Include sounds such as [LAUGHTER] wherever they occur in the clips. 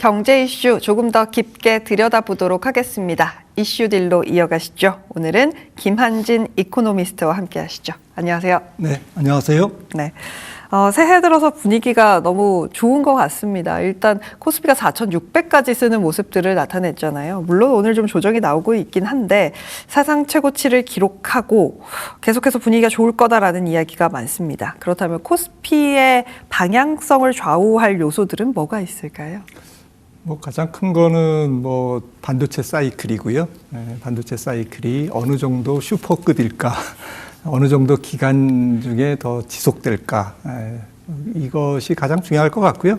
경제 이슈 조금 더 깊게 들여다보도록 하겠습니다. 이슈 딜로 이어가시죠. 오늘은 김한진 이코노미스트와 함께 하시죠. 안녕하세요. 네, 안녕하세요. 네. 어, 새해 들어서 분위기가 너무 좋은 것 같습니다. 일단 코스피가 4,600까지 쓰는 모습들을 나타냈잖아요. 물론 오늘 좀 조정이 나오고 있긴 한데 사상 최고치를 기록하고 계속해서 분위기가 좋을 거다라는 이야기가 많습니다. 그렇다면 코스피의 방향성을 좌우할 요소들은 뭐가 있을까요? 뭐 가장 큰 거는 뭐 반도체 사이클이고요. 예, 반도체 사이클이 어느 정도 슈퍼급일까, [LAUGHS] 어느 정도 기간 중에 더 지속될까, 예, 이것이 가장 중요할 것 같고요.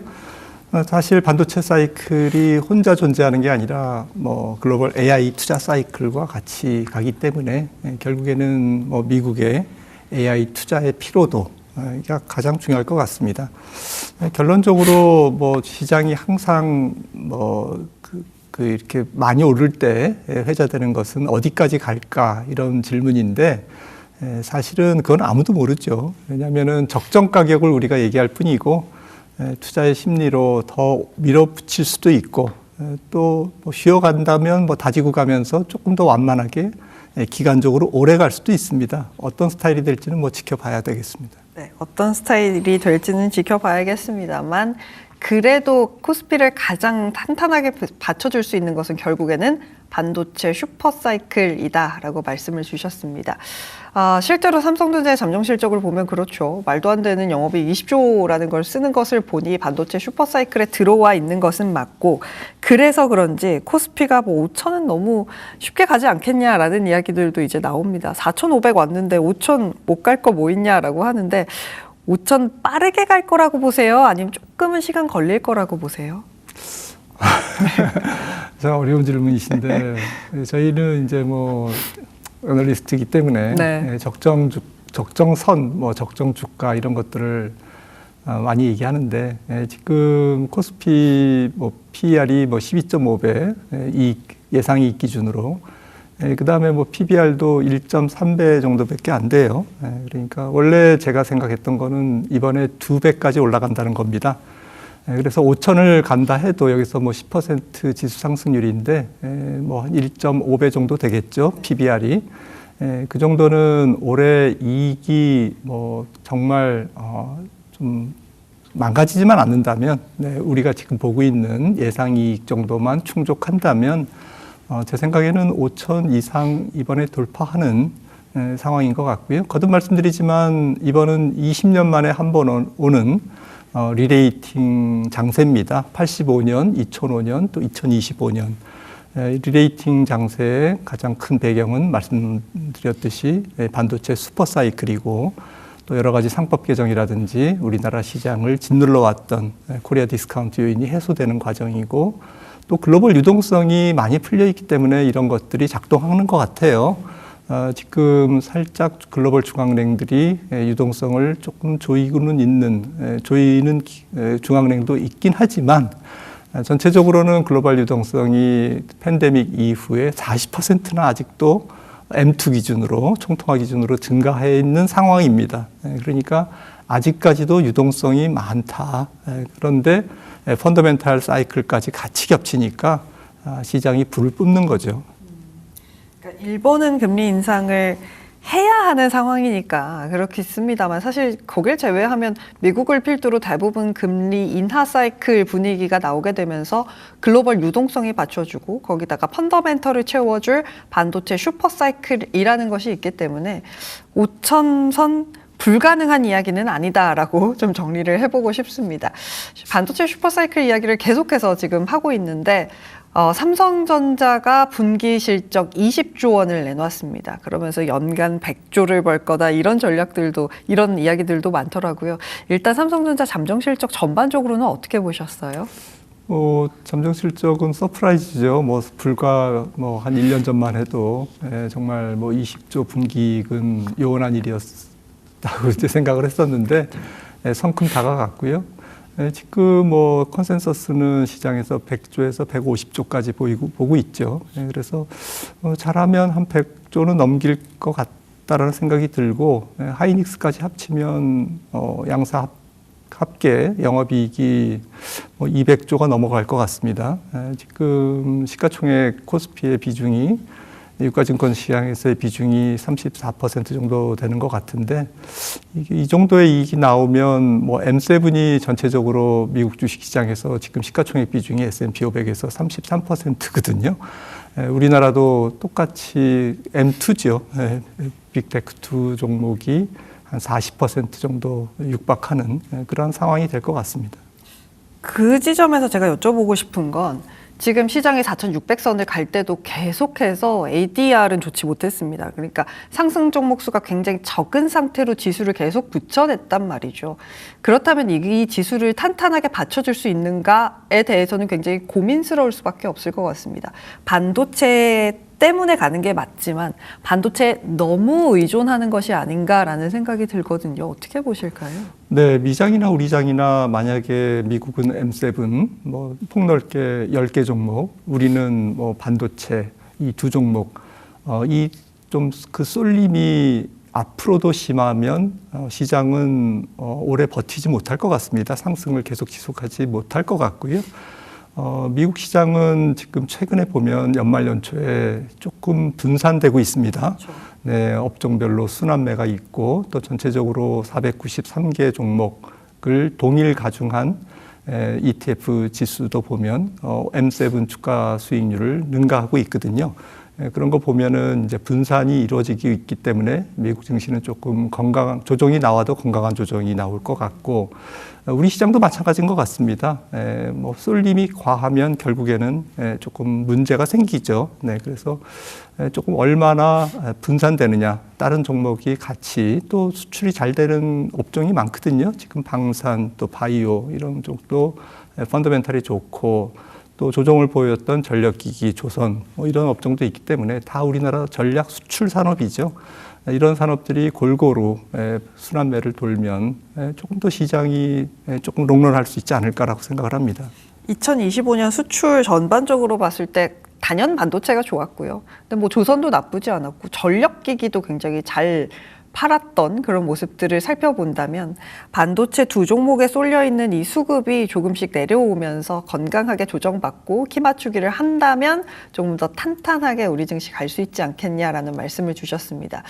어, 사실 반도체 사이클이 혼자 존재하는 게 아니라 뭐 글로벌 AI 투자 사이클과 같이 가기 때문에 예, 결국에는 뭐 미국의 AI 투자의 피로도 어, 가 가장 중요할 것 같습니다. 예, 결론적으로 뭐 시장이 항상 뭐 그, 그 이렇게 많이 오를 때 회자되는 것은 어디까지 갈까 이런 질문인데 에, 사실은 그건 아무도 모르죠. 왜냐하면은 적정 가격을 우리가 얘기할 뿐이고 에, 투자의 심리로 더 밀어붙일 수도 있고 또 뭐 쉬어간다면 뭐 다지고 가면서 조금 더 완만하게 에, 기간적으로 오래 갈 수도 있습니다. 어떤 스타일이 될지는 뭐 지켜봐야 되겠습니다. 네, 어떤 스타일이 될지는 지켜봐야겠습니다만 그래도 코스피를 가장 탄탄하게 받쳐줄 수 있는 것은 결국에는 반도체 슈퍼사이클이다라고 말씀을 주셨습니다. 아, 실제로 삼성전자의 잠정 실적을 보면 그렇죠. 말도 안 되는 영업이익 20조라는 걸 쓰는 것을 보니 반도체 슈퍼사이클에 들어와 있는 것은 맞고 그래서 그런지 코스피가 뭐 5천은 너무 쉽게 가지 않겠냐라는 이야기들도 이제 나옵니다. 4,500 왔는데 5천 못 갈 거 뭐 있냐라고 하는데 5천 빠르게 갈 거라고 보세요? 아니면 조금은 시간 걸릴 거라고 보세요? [LAUGHS] 참 어려운 질문이신데 [LAUGHS] 저희는 이제 뭐 애널리스트이기 때문에 네. 예, 적정 주, 적정선, 뭐 적정 주가 이런 것들을 어, 많이 얘기하는데 예, 지금 코스피 뭐 PER이 뭐 12.5배 예, 이익 예상 이익 기준으로 예, 그 다음에 뭐 PBR도 1.3배 정도밖에 안 돼요. 예, 그러니까 원래 제가 생각했던 거는 이번에 두 배까지 올라간다는 겁니다. 예, 그래서 5천을 간다 해도 여기서 뭐 10% 지수 상승률인데 예, 뭐한 1.5배 정도 되겠죠 PBR이 예, 그 정도는 올해 이익이 뭐 정말 어, 좀 망가지지만 않는다면 네, 우리가 지금 보고 있는 예상 이익 정도만 충족한다면 어, 제 생각에는 5천 이상 이번에 돌파하는 에, 상황인 것 같고요. 거듭 말씀드리지만 이번은 20년 만에 한 번 오는 어, 리레이팅 장세입니다. 85년, 2005년, 또 2025년. 에, 리레이팅 장세의 가장 큰 배경은 말씀드렸듯이 에, 반도체 슈퍼 사이클이고 또 여러 가지 상법 개정이라든지 우리나라 시장을 짓눌러 왔던 에, 코리아 디스카운트 요인이 해소되는 과정이고 또 글로벌 유동성이 많이 풀려 있기 때문에 이런 것들이 작동하는 것 같아요. 어, 지금 살짝 글로벌 중앙은행들이 에, 유동성을 조금 조이고는 있는 에, 조이는 기- 에, 중앙은행도 있긴 하지만 아, 전체적으로는 글로벌 유동성이 팬데믹 이후에 40%나 아직도 M2 기준으로 총통화 기준으로 증가해 있는 상황입니다. 에, 그러니까 아직까지도 유동성이 많다. 에, 그런데 에, 펀더멘탈 사이클까지 같이 겹치니까 아, 시장이 불을 뿜는 거죠. 일본은 금리 인상을 해야 하는 상황이니까 그렇겠습니다만 사실 거길 제외하면 미국을 필두로 대부분 금리 인하 사이클 분위기가 나오게 되면서 글로벌 유동성이 받쳐주고 거기다가 펀더멘털을 채워줄 반도체 슈퍼 사이클이라는 것이 있기 때문에 5천선 불가능한 이야기는 아니다라고 [LAUGHS] 좀 정리를 해보고 싶습니다. 반도체 슈퍼사이클 이야기를 계속해서 지금 하고 있는데 어, 삼성전자가 분기 실적 20조 원을 내놨습니다. 그러면서 연간 100조를 벌 거다 이런 전략들도 이런 이야기들도 많더라고요. 일단 삼성전자 잠정 실적 전반적으로는 어떻게 보셨어요? 어, 잠정 실적은 서프라이즈죠. 뭐 불과 뭐 한 1년 전만 해도 예, 정말 뭐 20조 분기익은 요원한 일이었다고 이제 생각을 했었는데 예, 성큼 다가갔고요. 예, 지금 뭐 컨센서스는 시장에서 100조에서 150조까지 보이고 보고 있죠. 예, 그래서 어, 잘하면 한 100조는 넘길 것 같다라는 생각이 들고 예, 하이닉스까지 합치면 어, 양사 합 합계 영업이익이 뭐 200조가 넘어갈 것 같습니다. 에, 지금 시가총액 코스피의 비중이 유가증권 시장에서의 비중이 34% 정도 되는 것 같은데 이게 이 정도의 이익이 나오면 뭐 M7이 전체적으로 미국 주식시장에서 지금 시가총액 비중이 S&P 500에서 33%거든요. 우리나라도 똑같이 M2죠. 빅테크2 종목이 한 40% 정도 육박하는 에, 그런 상황이 될 것 같습니다. 그 지점에서 제가 여쭤보고 싶은 건 지금 시장이 4,600선을 갈 때도 계속해서 ADR은 좋지 못했습니다. 그러니까 상승 종목 수가 굉장히 적은 상태로 지수를 계속 붙여냈단 말이죠. 그렇다면 이 지수를 탄탄하게 받쳐줄 수 있는가에 대해서는 굉장히 고민스러울 수밖에 없을 것 같습니다. 반도체 때문에 가는 게 맞지만 반도체에 너무 의존하는 것이 아닌가라는 생각이 들거든요. 어떻게 보실까요? 네, 미장이나 우리장이나 만약에 미국은 M7 뭐 폭넓게 10개 종목, 우리는 뭐 반도체 이 두 종목 어, 이 좀 그 쏠림이 앞으로도 심하면 어, 시장은 어, 오래 버티지 못할 것 같습니다. 상승을 계속 지속하지 못할 것 같고요. 어, 미국 시장은 지금 최근에 보면 연말 연초에 조금 분산되고 있습니다. 네, 업종별로 순환매가 있고 또 전체적으로 493개 종목을 동일 가중한 에, ETF 지수도 보면 어, M7 주가 수익률을 능가하고 있거든요. 에, 그런 거 보면은 이제 분산이 이루어지기 있기 때문에 미국 증시는 조금 건강한 조정이 나와도 건강한 조정이 나올 것 같고 어, 우리 시장도 마찬가지인 것 같습니다. 에, 뭐 쏠림이 과하면 결국에는 에, 조금 문제가 생기죠. 네, 그래서 에, 조금 얼마나 에, 분산되느냐, 다른 종목이 같이 또 수출이 잘 되는 업종이 많거든요. 지금 방산 또 바이오 이런 쪽도 에, 펀더멘탈이 좋고 또 조정을 보였던 전력기기, 조선 뭐 이런 업종도 있기 때문에 다 우리나라 전략 수출 산업이죠. 이런 산업들이 골고루 에, 순환매를 돌면 에, 조금 더 시장이 에, 조금 롱런할 수 있지 않을까라고 생각을 합니다. 2025년 수출 전반적으로 봤을 때 단연 반도체가 좋았고요. 근데 뭐 조선도 나쁘지 않았고 전력기기도 굉장히 잘 팔았던 그런 모습들을 살펴본다면 반도체 두 종목에 쏠려 있는 이 수급이 조금씩 내려오면서 건강하게 조정받고 키 맞추기를 한다면 조금 더 탄탄하게 우리 증시 갈 수 있지 않겠냐라는 말씀을 주셨습니다.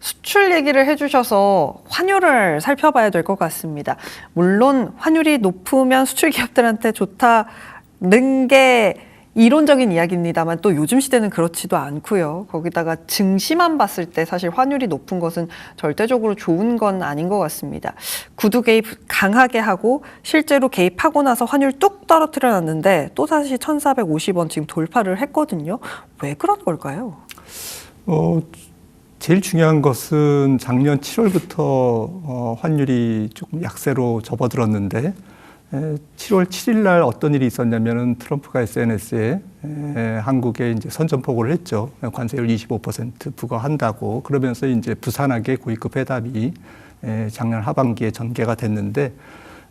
수출 얘기를 해주셔서 환율을 살펴봐야 될 것 같습니다. 물론 환율이 높으면 수출 기업들한테 좋다는 게 이론적인 이야기입니다만 또 요즘 시대는 그렇지도 않고요. 거기다가 증시만 봤을 때 사실 환율이 높은 것은 절대적으로 좋은 건 아닌 것 같습니다. 구두 개입 강하게 하고 실제로 개입하고 나서 환율 뚝 떨어뜨려 놨는데 또 다시 1,450원 지금 돌파를 했거든요. 왜 그런 걸까요? 어, 제일 중요한 것은 작년 7월부터 어, 환율이 조금 약세로 접어들었는데 에, 7월 7일 날 어떤 일이 있었냐면은 트럼프가 SNS에 에, 한국에 이제 선전포고를 했죠. 관세율 25% 부과한다고 그러면서 이제 부산하게 고위급 회담이 에, 작년 하반기에 전개가 됐는데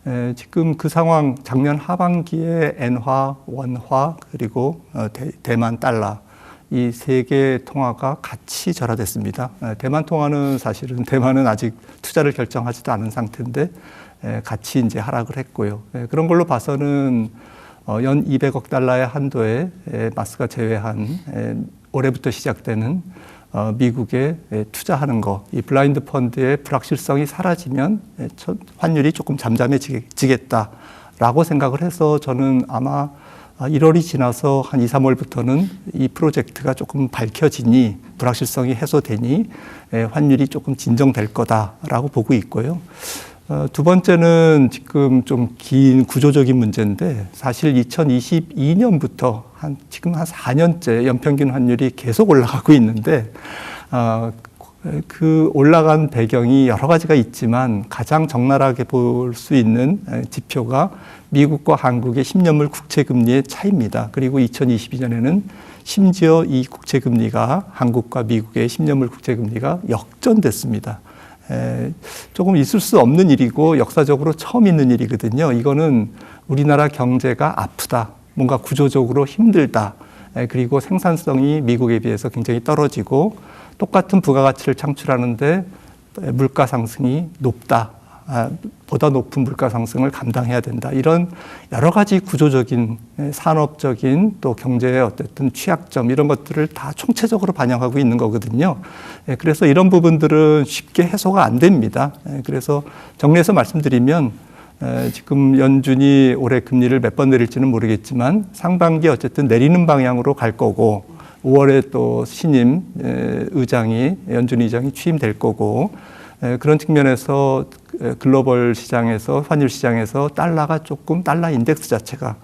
에, 지금 그 상황 작년 하반기에 엔화, 원화 그리고 어, 대, 대만 달러 이 세개 통화가 같이 절하됐습니다. 에, 대만 통화는 사실은 대만은 아직 투자를 결정하지도 않은 상태인데 에, 같이 이제 하락을 했고요. 에, 그런 걸로 봐서는 어, 연 200억 달러의 한도에 에, 마스가 제외한 에, 올해부터 시작되는 어, 미국에 에, 투자하는 거, 이 블라인드 펀드의 불확실성이 사라지면 환율이 조금 잠잠해지겠다라고 생각을 해서 저는 아마 아, 1월이 지나서 한 2, 3월부터는 이 프로젝트가 조금 밝혀지니 불확실성이 해소되니 에, 환율이 조금 진정될 거다라고 보고 있고요. 어, 두 번째는 지금 좀 긴 구조적인 문제인데 사실 2022년부터 한 지금 한 4년째 연평균 환율이 계속 올라가고 있는데 어, 그 올라간 배경이 여러 가지가 있지만 가장 적나라하게 볼 수 있는 에, 지표가 미국과 한국의 10년물 국채 금리의 차이입니다. 그리고 2022년에는 심지어 이 국채 금리가 한국과 미국의 10년물 국채 금리가 역전됐습니다. 에, 조금 있을 수 없는 일이고 역사적으로 처음 있는 일이거든요. 이거는 우리나라 경제가 아프다, 뭔가 구조적으로 힘들다, 에, 그리고 생산성이 미국에 비해서 굉장히 떨어지고 똑같은 부가가치를 창출하는데 물가 상승이 높다. 아, 보다 높은 물가 상승을 감당해야 된다. 이런 여러 가지 구조적인 예, 산업적인 또 경제의 어쨌든 취약점 이런 것들을 다 총체적으로 반영하고 있는 거거든요. 예, 그래서 이런 부분들은 쉽게 해소가 안 됩니다. 예, 그래서 정리해서 말씀드리면 에, 지금 연준이 올해 금리를 몇 번 내릴지는 모르겠지만 상반기 어쨌든 내리는 방향으로 갈 거고 5월에 또 신임 에, 의장이 연준 의장이 취임될 거고 에, 그런 측면에서 에, 글로벌 시장에서 환율 시장에서 달러가 조금 달러 인덱스 자체가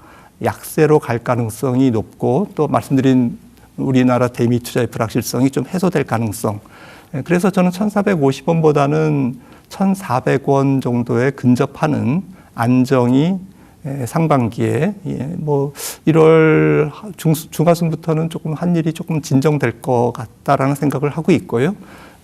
약세로 갈 가능성이 높고 또 말씀드린 우리나라 대미 투자의 불확실성이 좀 해소될 가능성. 에, 그래서 저는 1,450원보다는 1,400원 정도에 근접하는 안정이 에, 상반기에 예, 뭐 1월 중, 중하순부터는 조금 한 일이 조금 진정될 것 같다라는 생각을 하고 있고요.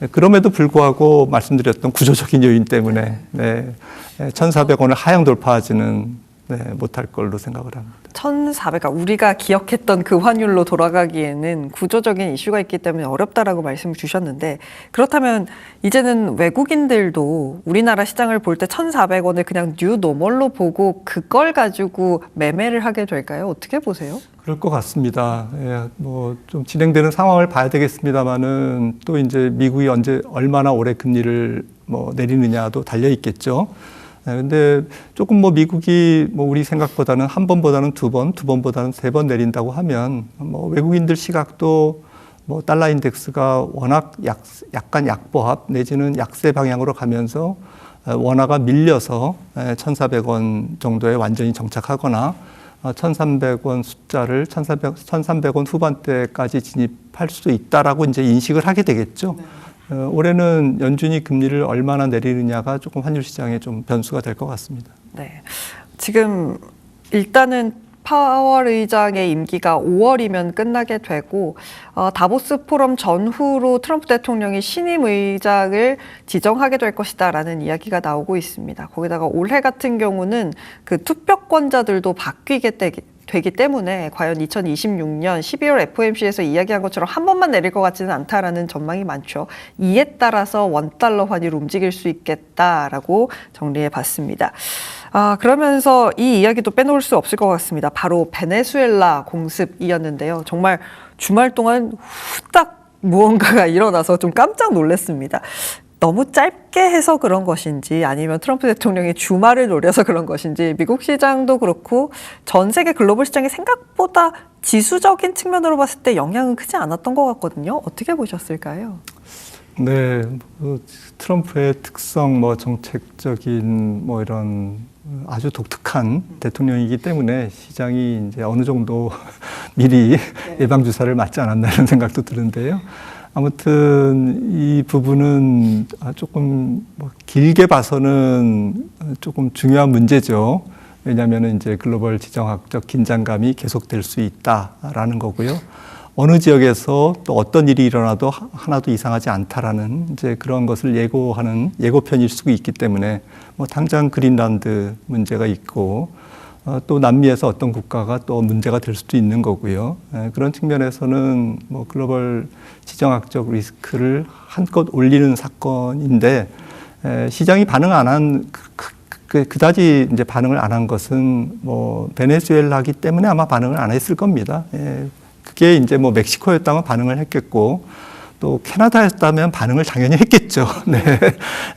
예, 그럼에도 불구하고 말씀드렸던 구조적인 요인 때문에 네, 1,400원을 하향 돌파하지는 네, 못할 걸로 생각을 합니다. 1,400, 우리가 기억했던 그 환율로 돌아가기에는 구조적인 이슈가 있기 때문에 어렵다라고 말씀을 주셨는데 그렇다면 이제는 외국인들도 우리나라 시장을 볼 때 1,400원을 그냥 뉴 노멀로 보고 그걸 가지고 매매를 하게 될까요? 어떻게 보세요? 그럴 것 같습니다. 예, 뭐좀 진행되는 상황을 봐야 되겠습니다만은 또 이제 미국이 언제 얼마나 오래 금리를 뭐 내리느냐도 달려 있겠죠. 예, 근데 조금 뭐 미국이 뭐 우리 생각보다는 한 번보다는 두 번, 두 번보다는 세 번 내린다고 하면 뭐 외국인들 시각도 뭐 달러 인덱스가 워낙 약, 약간 약보합 내지는 약세 방향으로 가면서 어, 원화가 밀려서 1,400원 정도에 완전히 정착하거나 1,300원 숫자를 1,300, 1,300원 후반대까지 진입할 수도 있다라고 이제 인식을 하게 되겠죠. 어, 올해는 연준이 금리를 얼마나 내리느냐가 조금 환율 시장에 좀 변수가 될 것 같습니다. 네. 지금 일단은 파월 의장의 임기가 5월이면 끝나게 되고 어, 다보스 포럼 전후로 트럼프 대통령이 신임 의장을 지정하게 될 것이다라는 이야기가 나오고 있습니다. 거기다가 올해 같은 경우는 그 투표권자들도 바뀌게 되기, 되기 때문에 과연 2026년 12월 FOMC에서 이야기한 것처럼 한 번만 내릴 것 같지는 않다라는 전망이 많죠. 이에 따라서 원달러 환율 움직일 수 있겠다라고 정리해 봤습니다. 아, 그러면서 이 이야기도 빼놓을 수 없을 것 같습니다. 바로 베네수엘라 공습이었는데요. 정말 주말 동안 후딱 무언가가 일어나서 좀 깜짝 놀랐습니다. 너무 짧게 해서 그런 것인지 아니면 트럼프 대통령이 주말을 노려서 그런 것인지 미국 시장도 그렇고 전 세계 글로벌 시장이 생각보다 지수적인 측면으로 봤을 때 영향은 크지 않았던 것 같거든요. 어떻게 보셨을까요? 네, 그 트럼프의 특성, 뭐 정책적인 뭐 이런 아주 독특한 대통령이기 때문에 시장이 이제 어느 정도 [LAUGHS] 미리 예방 주사를 맞지 않았나 이런 생각도 드는데요. 아무튼 이 부분은 조금 뭐 길게 봐서는 조금 중요한 문제죠. 왜냐하면 이제 글로벌 지정학적 긴장감이 계속될 수 있다라는 거고요. 어느 지역에서 또 어떤 일이 일어나도 하나도 이상하지 않다라는 이제 그런 것을 예고하는 예고편일 수 있기 때문에 뭐 당장 그린란드 문제가 있고 어, 또 남미에서 어떤 국가가 또 문제가 될 수도 있는 거고요. 에, 그런 측면에서는 뭐 글로벌 지정학적 리스크를 한껏 올리는 사건인데 에, 시장이 반응 안한 그, 그, 그다지 이제 반응을 안 한 것은 뭐 베네수엘라기 때문에 아마 반응을 안 했을 겁니다. 예, 그게 이제 뭐 멕시코였다면 반응을 했겠고 또 캐나다였다면 반응을 당연히 했겠죠. [LAUGHS] 네.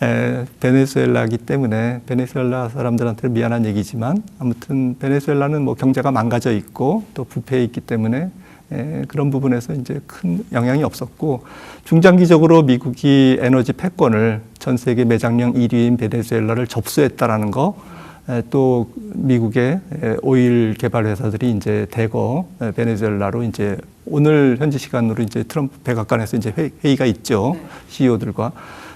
에, 베네수엘라기 때문에 베네수엘라 사람들한테 미안한 얘기지만 아무튼 베네수엘라는 뭐 경제가 망가져 있고 또 부패해 있기 때문에 에, 그런 부분에서 이제 큰 영향이 없었고 중장기적으로 미국이 에너지 패권을 전 세계 매장량 1위인 베네수엘라를 접수했다라는 거 에, 또 미국의 에, 오일 개발 회사들이 이제 대거 에, 베네수엘라로 이제 오늘 현지 시간으로 이제 트럼프 백악관에서 이제 회, 회의가 있죠. CEO들과.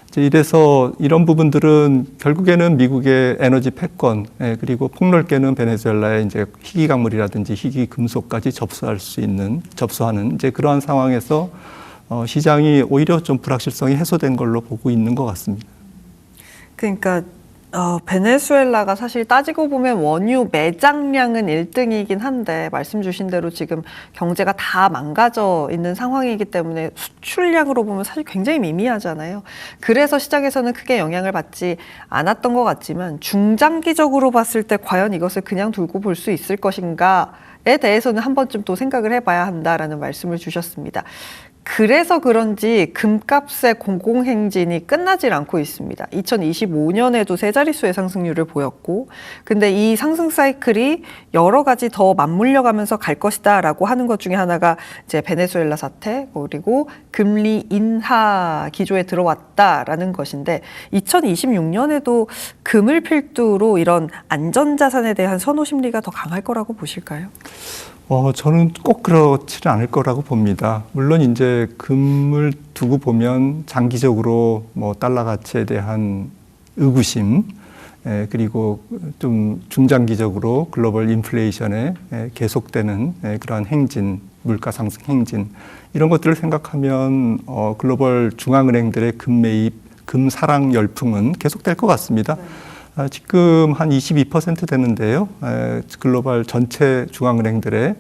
이제 이래서 이런 부분들은 결국에는 미국의 에너지 패권 예, 그리고 폭넓게는 베네수엘라의 이제 희귀 광물이라든지 희귀 금속까지 접수할 수 있는 접수하는 이제 그러한 상황에서 어, 시장이 오히려 좀 불확실성이 해소된 걸로 보고 있는 것 같습니다. 그러니까 어, 베네수엘라가 사실 따지고 보면 원유 매장량은 1등이긴 한데 말씀 주신 대로 지금 경제가 다 망가져 있는 상황이기 때문에 수출량으로 보면 사실 굉장히 미미하잖아요. 그래서 시장에서는 크게 영향을 받지 않았던 것 같지만 중장기적으로 봤을 때 과연 이것을 그냥 두고 볼 수 있을 것인가에 대해서는 한 번쯤 또 생각을 해봐야 한다라는 말씀을 주셨습니다. 그래서 그런지 금값의 공공행진이 끝나질 않고 있습니다. 2025년에도 세 자릿수의 상승률을 보였고, 근데 이 상승 사이클이 여러 가지 더 맞물려 가면서 갈 것이다라고 하는 것 중에 하나가 이제 베네수엘라 사태, 그리고 금리 인하 기조에 들어왔다라는 것인데, 2026년에도 금을 필두로 이런 안전자산에 대한 선호 심리가 더 강할 거라고 보실까요? 어, 저는 꼭 그렇지는 않을 거라고 봅니다. 물론 이제 금을 두고 보면 장기적으로 뭐 달러 가치에 대한 의구심, 에, 그리고 좀 중장기적으로 글로벌 인플레이션에 에, 계속되는 에, 그러한 행진, 물가 상승 행진 이런 것들을 생각하면 어, 글로벌 중앙은행들의 금 매입, 금 사랑 열풍은 계속될 것 같습니다. 아, 지금 한 22% 되는데요. 에, 글로벌 전체 중앙은행들의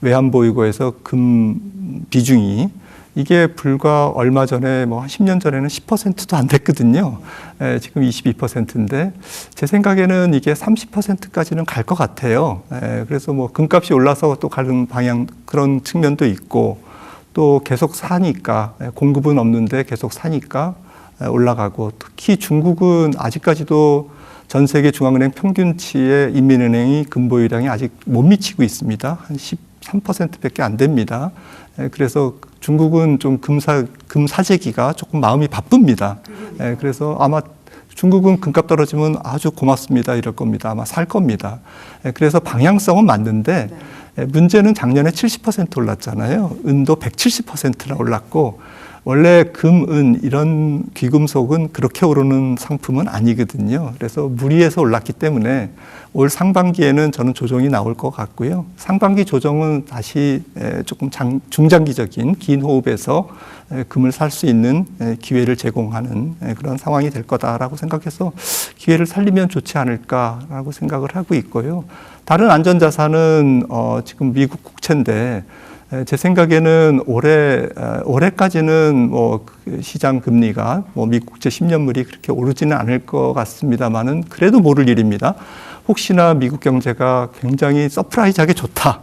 외환보유고에서 금 비중이 이게 불과 얼마 전에 뭐 한 10년 전에는 10%도 안 됐거든요. 에, 지금 22%인데 제 생각에는 이게 30%까지는 갈 것 같아요. 에, 그래서 뭐 금값이 올라서 또 가는 방향 그런 측면도 있고 또 계속 사니까 에, 공급은 없는데 계속 사니까 에, 올라가고 특히 중국은 아직까지도 전 세계 중앙은행 평균치의 인민은행이 금보유량이 아직 못 미치고 있습니다. 한 13%밖에 안 됩니다. 에, 그래서 중국은 좀 금사 금사재기가 조금 마음이 바쁩니다. 에, 그래서 아마 중국은 금값 떨어지면 아주 고맙습니다 이럴 겁니다. 아마 살 겁니다. 에, 그래서 방향성은 맞는데 에, 문제는 작년에 70% 올랐잖아요. 은도 170%나 올랐고 원래 금, 은 이런 귀금속은 그렇게 오르는 상품은 아니거든요. 그래서 무리해서 올랐기 때문에 올 상반기에는 저는 조정이 나올 것 같고요. 상반기 조정은 다시 에, 조금 장, 중장기적인 긴 호흡에서 에, 금을 살 수 있는 에, 기회를 제공하는 에, 그런 상황이 될 거다라고 생각해서 기회를 살리면 좋지 않을까라고 생각을 하고 있고요. 다른 안전자산은 어, 지금 미국 국채인데 에, 제 생각에는 올해 어, 올해까지는 뭐그 시장 금리가 뭐 미국 국채 10년물이 그렇게 오르지는 않을 것 같습니다만은 그래도 모를 일입니다. 혹시나 미국 경제가 굉장히 서프라이즈하게 좋다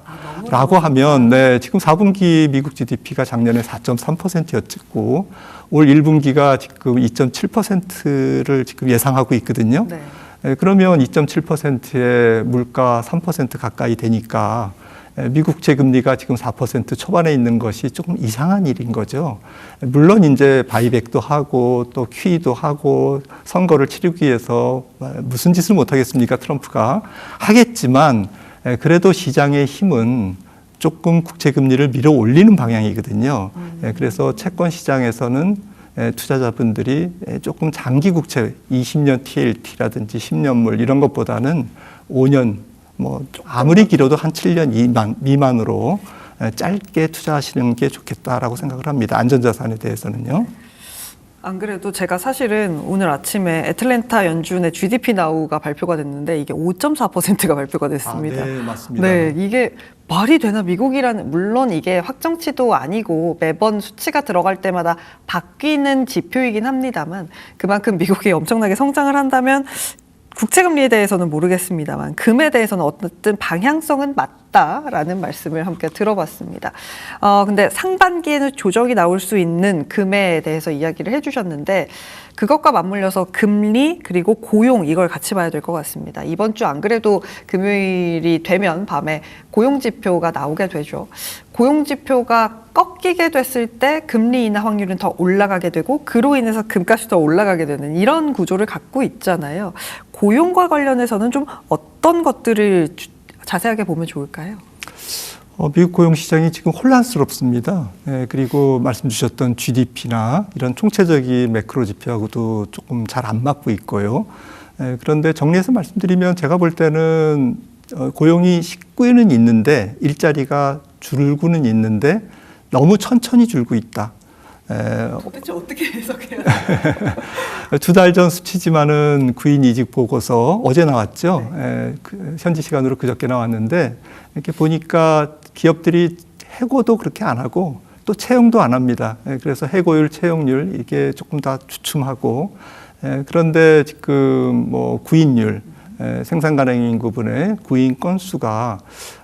라고 하면 네, 지금 4분기 미국 GDP가 작년에 4.3%였고 올 1분기가 지금 2.7%를 지금 예상하고 있거든요. 네. 에, 그러면 2.7%의 물가 3% 가까이 되니까 에, 미국 국채 금리가 지금 4% 초반에 있는 것이 조금 이상한 일인 거죠. 물론 이제 바이백도 하고 또 QE도 하고 선거를 치르기 위해서 무슨 짓을 못 하겠습니까? 트럼프가 하겠지만 에, 그래도 시장의 힘은 조금 국채 금리를 밀어 올리는 방향이거든요. 에, 그래서 채권 시장에서는 에, 투자자분들이 에, 조금 장기 국채 20년 TLT라든지 10년물 이런 것보다는 5년 뭐 아무리 길어도 한 7년 미만, 미만으로 에, 짧게 투자하시는 게 좋겠다라고 생각을 합니다. 안전자산에 대해서는요. 안 그래도 제가 사실은 오늘 아침에 애틀랜타 연준의 GDP 나우가 발표가 됐는데 이게 5.4%가 발표가 됐습니다. 아, 네, 맞습니다. 네, 이게 말이 되나 미국이라는 물론 이게 확정치도 아니고 매번 수치가 들어갈 때마다 바뀌는 지표이긴 합니다만 그만큼 미국이 엄청나게 성장을 한다면 국채 금리에 대해서는 모르겠습니다만 금에 대해서는 어쨌든 방향성은 맞다라는 말씀을 함께 들어봤습니다. 어 근데 상반기에는 조정이 나올 수 있는 금에 대해서 이야기를 해주셨는데 그것과 맞물려서 금리 그리고 고용 이걸 같이 봐야 될 것 같습니다. 이번 주 안 그래도 금요일이 되면 밤에 고용 지표가 나오게 되죠. 고용 지표가 꺾이게 됐을 때 금리 인하 확률은 더 올라가게 되고 그로 인해서 금값이 더 올라가게 되는 이런 구조를 갖고 있잖아요. 고용과 관련해서는 좀 어떤 것들을 주- 자세하게 보면 좋을까요? 어, 미국 고용 시장이 지금 혼란스럽습니다. 예, 그리고 말씀 주셨던 GDP나 이런 총체적인 매크로 지표하고도 조금 잘 안 맞고 있고요. 예, 그런데 정리해서 말씀드리면 제가 볼 때는 어, 고용이 식구에는 있는데 일자리가 줄고는 있는데 너무 천천히 줄고 있다. 에, 도대체 어떻게 해석해요? [LAUGHS] 두 달 전 수치지만은 구인 이직 보고서 어제 나왔죠. 에, 그, 현지 시간으로 그저께 나왔는데 이렇게 보니까 기업들이 해고도 그렇게 안 하고 또 채용도 안 합니다. 에, 그래서 해고율, 채용률 이게 조금 다 주춤하고 에, 그런데 지금 뭐 구인율 에, 생산 가능 인구분의 구인 건수가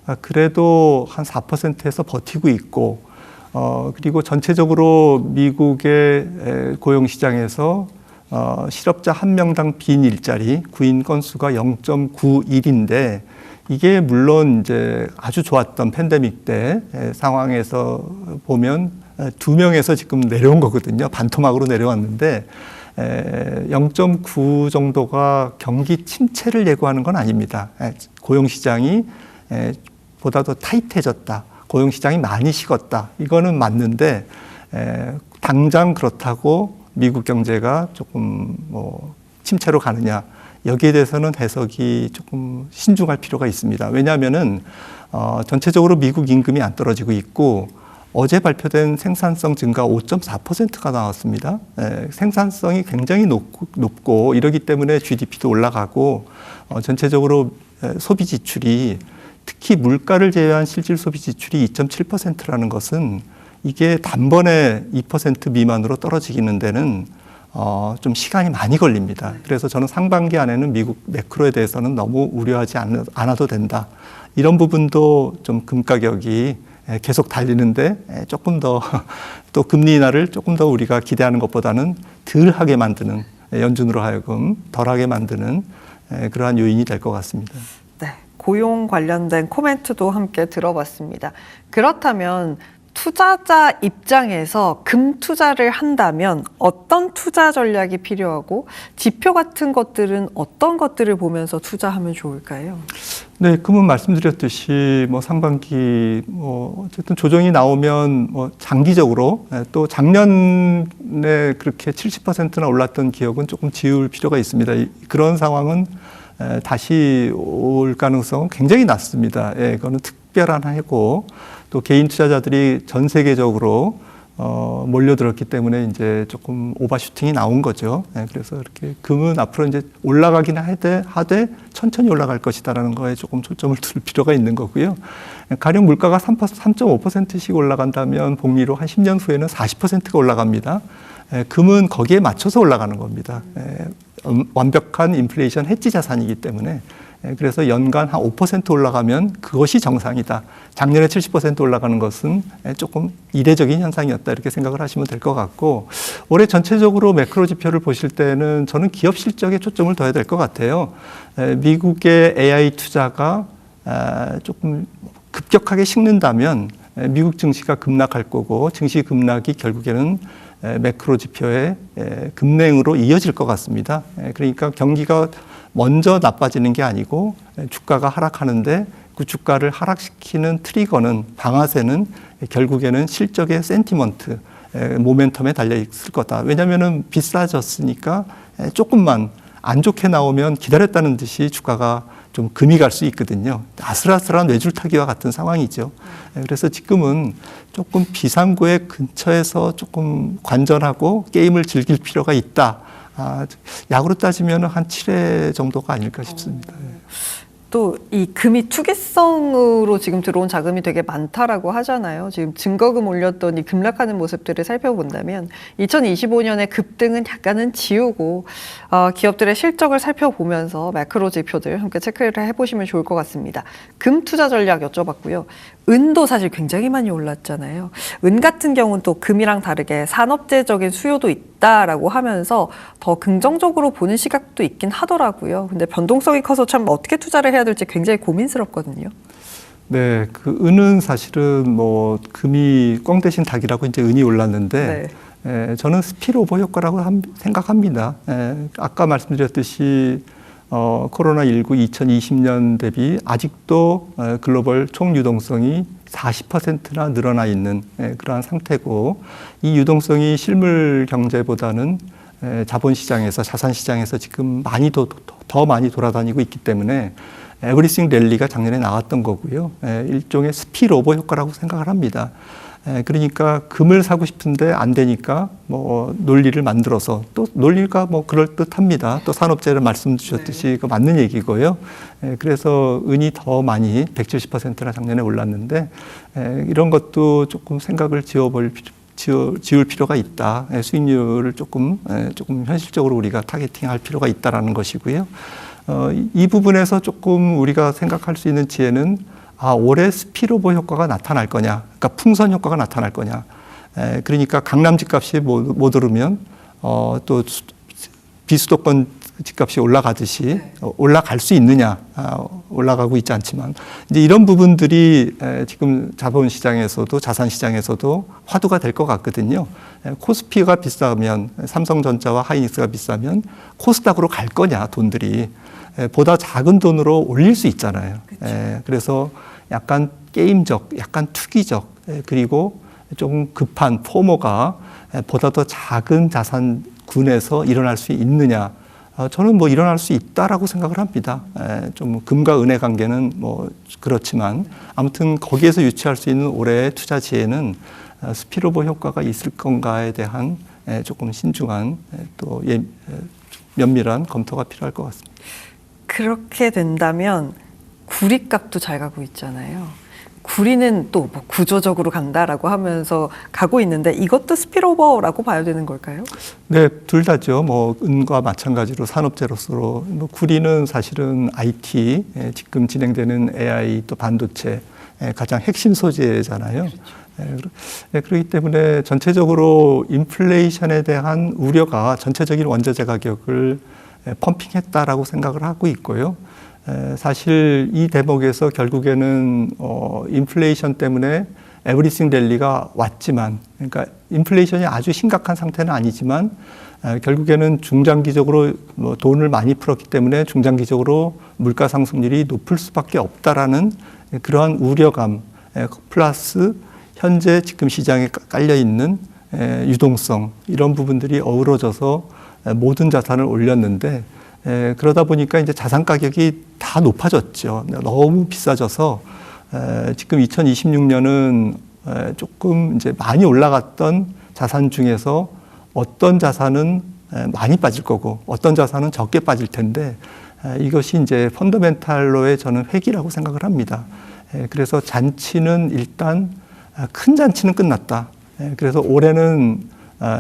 아, 그래도 한 4%에서 버티고 있고 어, 그리고 전체적으로 미국의 에, 고용 시장에서 어, 실업자 한 명당 빈 일자리 구인 건수가 0.91인데 이게 물론 이제 아주 좋았던 팬데믹 때 에, 상황에서 보면 에, 두 명에서 지금 내려온 거거든요. 반토막으로 내려왔는데 에, 0.9 정도가 경기 침체를 예고하는 건 아닙니다. 에, 고용 시장이 에, 보다 더 타이트해졌다. 고용 시장이 많이 식었다. 이거는 맞는데 에, 당장 그렇다고 미국 경제가 조금 뭐 침체로 가느냐 여기에 대해서는 해석이 조금 신중할 필요가 있습니다. 왜냐하면은 어, 전체적으로 미국 임금이 안 떨어지고 있고 어제 발표된 생산성 증가 5.4%가 나왔습니다. 에, 생산성이 굉장히 높고, 높고 이러기 때문에 GDP도 올라가고 어, 전체적으로 에, 소비 지출이 특히 물가를 제외한 실질 소비 지출이 2.7%라는 것은 이게 단번에 2% 미만으로 떨어지기는 데는 어, 좀 시간이 많이 걸립니다. 그래서 저는 상반기 안에는 미국 매크로에 대해서는 너무 우려하지 않- 않아도 된다. 이런 부분도 좀 금 가격이 에, 계속 달리는데 에, 조금 더 [LAUGHS] 또 금리 인하를 조금 더 우리가 기대하는 것보다는 덜하게 만드는 에, 연준으로 하여금 덜하게 만드는 에, 그러한 요인이 될 것 같습니다. 네, 고용 관련된 코멘트도 함께 들어봤습니다. 그렇다면 투자자 입장에서 금 투자를 한다면 어떤 투자 전략이 필요하고 지표 같은 것들은 어떤 것들을 보면서 투자하면 좋을까요? 네, 금은 말씀드렸듯이 뭐 상반기 뭐 어쨌든 조정이 나오면 뭐 장기적으로 예, 또 작년에 그렇게 70%나 올랐던 기업은 조금 지울 필요가 있습니다. 이- 그런 상황은 에, 다시 올 가능성은 굉장히 낮습니다. 예, 이거는 특별한 해고 또 개인 투자자들이 전 세계적으로 어, 몰려들었기 때문에 이제 조금 오버슈팅이 나온 거죠. 예, 그래서 이렇게 금은 앞으로 이제 올라가긴 하되, 하되 천천히 올라갈 것이다라는 거에 조금 초점을 둘 필요가 있는 거고요. 예, 가령 물가가 3, 3.5%씩 올라간다면 복리로 한 10년 후에는 40%가 올라갑니다. 예, 금은 거기에 맞춰서 올라가는 겁니다. 예, 음, 완벽한 인플레이션 해지 자산이기 때문에 예, 그래서 연간 한 5% 올라가면 그것이 정상이다. 작년에 70% 올라가는 것은 예, 조금 이례적인 현상이었다. 이렇게 생각을 하시면 될 것 같고 올해 전체적으로 매크로 지표를 보실 때는 저는 기업 실적에 초점을 둬야 될 것 같아요. 예, 미국의 AI 투자가 아, 조금 급격하게 식는다면 에, 미국 증시가 급락할 거고 증시 급락이 결국에는 에, 매크로 지표의 에, 급냉으로 이어질 것 같습니다. 에, 그러니까 경기가 먼저 나빠지는 게 아니고 에, 주가가 하락하는데 그 주가를 하락시키는 트리거는 방아쇠는 결국에는 실적의 센티먼트, 에, 모멘텀에 달려 있을 거다. 왜냐하면은 비싸졌으니까 에, 조금만 안 좋게 나오면 기다렸다는 듯이 주가가 좀 금이 갈 수 있거든요. 아슬아슬한 뇌줄타기와 같은 상황이죠. 예, 그래서 지금은 조금 비상구의 근처에서 조금 관전하고 게임을 즐길 필요가 있다. 아, 야구로 따지면 한 7회 정도가 아닐까 싶습니다. 예. 또이 금이 투기성으로 지금 들어온 자금이 되게 많다라고 하잖아요. 지금 증거금 올렸더니 급락하는 모습들을 살펴본다면 2025년의 급등은 약간은 지우고 어, 기업들의 실적을 살펴보면서 매크로 지표들 함께 체크를 해보시면 좋을 것 같습니다. 금 투자 전략 여쭤봤고요. 은도 사실 굉장히 많이 올랐잖아요. 은 같은 경우는 또 금이랑 다르게 산업재적인 수요도 있다라고 하면서 더 긍정적으로 보는 시각도 있긴 하더라고요. 근데 변동성이 커서 참 어떻게 투자를 해야 될지 굉장히 고민스럽거든요. 네, 그 은은 사실은 뭐 금이 꽝 대신 닭이라고 이제 은이 올랐는데 에, 저는 스피로버 효과라고 함- 생각합니다. 에, 아까 말씀드렸듯이 어, 코로나19 2020년 대비 아직도 어, 글로벌 총 유동성이 40%나 늘어나 있는 에, 그러한 상태고 이 유동성이 실물 경제보다는 에, 자본시장에서 자산시장에서 지금 많이 더, 더, 더 많이 돌아다니고 있기 때문에 에브리싱 랠리가 작년에 나왔던 거고요. 에, 일종의 스피로버 효과라고 생각을 합니다. 에, 그러니까 금을 사고 싶은데 안 되니까 뭐 논리를 만들어서 또 논리가 뭐 그럴 듯합니다. 또 산업재를 말씀 주셨듯이 그 맞는 얘기고요. 에, 그래서 은이 더 많이 170%나 작년에 올랐는데 에, 이런 것도 조금 생각을 지어볼 지울 필요가 있다. 에, 수익률을 조금 에, 조금 현실적으로 우리가 타겟팅할 필요가 있다라는 것이고요. 어, 이- 이 부분에서 조금 우리가 생각할 수 있는 지혜는 아 올해 스피로버 효과가 나타날 거냐, 그러니까 풍선 효과가 나타날 거냐. 에, 그러니까 강남 집값이 못, 못 오르면 어, 또 수- 비수도권 집값이 올라가듯이 어, 올라갈 수 있느냐? 아, 올라가고 있지 않지만. 이제 이런 부분들이 에, 지금 자본 시장에서도 자산 시장에서도 화두가 될 것 같거든요. 에, 코스피가 비싸면 삼성전자와 하이닉스가 비싸면 코스닥으로 갈 거냐 돈들이. 에, 보다 작은 돈으로 올릴 수 있잖아요. 에, 그래서 약간 게임적, 약간 투기적 에, 그리고 조금 급한 포모가 에, 보다 더 작은 자산군에서 일어날 수 있느냐? 어, 저는 뭐 일어날 수 있다라고 생각을 합니다. 에, 좀 금과 은의 관계는 뭐 그렇지만 아무튼 거기에서 유치할 수 있는 올해의 투자 지혜는 어, 스피로버 효과가 있을 건가에 대한 에, 조금 신중한 에, 또 예, 에, 면밀한 검토가 필요할 것 같습니다. 그렇게 된다면 구리값도 잘 가고 있잖아요. 구리는 또 뭐 구조적으로 간다라고 하면서 가고 있는데 이것도 스피로버라고 봐야 되는 걸까요? 네, 둘 다죠. 뭐 은과 마찬가지로 산업재로서 뭐 구리는 사실은 IT 에, 지금 진행되는 AI 또 반도체 에, 가장 핵심 소재잖아요. 예, 그렇기 때문에 전체적으로 인플레이션에 대한 우려가 전체적인 원자재 가격을 에, 펌핑했다라고 생각을 하고 있고요. 에, 사실 이 대목에서 결국에는 어, 인플레이션 때문에 에브리싱 랠리가 왔지만, 그러니까 인플레이션이 아주 심각한 상태는 아니지만 에, 결국에는 중장기적으로 뭐 돈을 많이 풀었기 때문에 중장기적으로 물가 상승률이 높을 수밖에 없다라는 그러한 우려감 에, 플러스 현재 지금 시장에 까- 깔려 있는 에, 유동성 이런 부분들이 어우러져서 에, 모든 자산을 올렸는데 에, 그러다 보니까 이제 자산 가격이 다 높아졌죠. 너무 비싸져서 에, 지금 2026년은 조금 이제 많이 올라갔던 자산 중에서 어떤 자산은 에, 많이 빠질 거고 어떤 자산은 적게 빠질 텐데 에, 이것이 이제 펀더멘탈로의 저는 회기라고 생각을 합니다. 에, 그래서 잔치는 일단 아, 큰 잔치는 끝났다. 에, 그래서 올해는 아,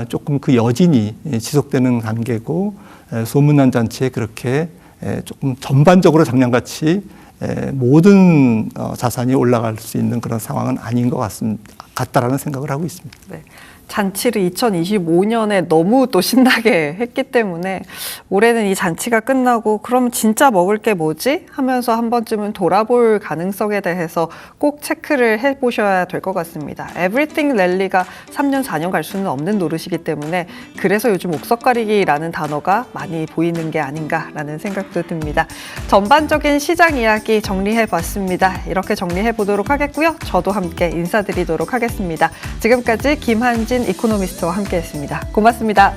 조금 그 여진이 예, 지속되는 단계고 에, 소문난 잔치에 그렇게 에, 조금 전반적으로 작년같이 에, 모든 어, 자산이 올라갈 수 있는 그런 상황은 아닌 것 같습니다. 같다라는 생각을 하고 있습니다. 네. 잔치를 2025년에 너무 또 신나게 [LAUGHS] 했기 때문에 올해는 이 잔치가 끝나고 그럼 진짜 먹을 게 뭐지? 하면서 한 번쯤은 돌아볼 가능성에 대해서 꼭 체크를 해 보셔야 될 것 같습니다. 에브리띵 랠리가 3년, 4년 갈 수는 없는 노릇이기 때문에 그래서 요즘 옥석 가리기라는 단어가 많이 보이는 게 아닌가라는 생각도 듭니다. 전반적인 시장 이야기 정리해 봤습니다. 이렇게 정리해 보도록 하겠고요. 저도 함께 인사드리도록 하겠습니다. 지금까지 김한진 이코노미스트와 함께 했습니다. 고맙습니다.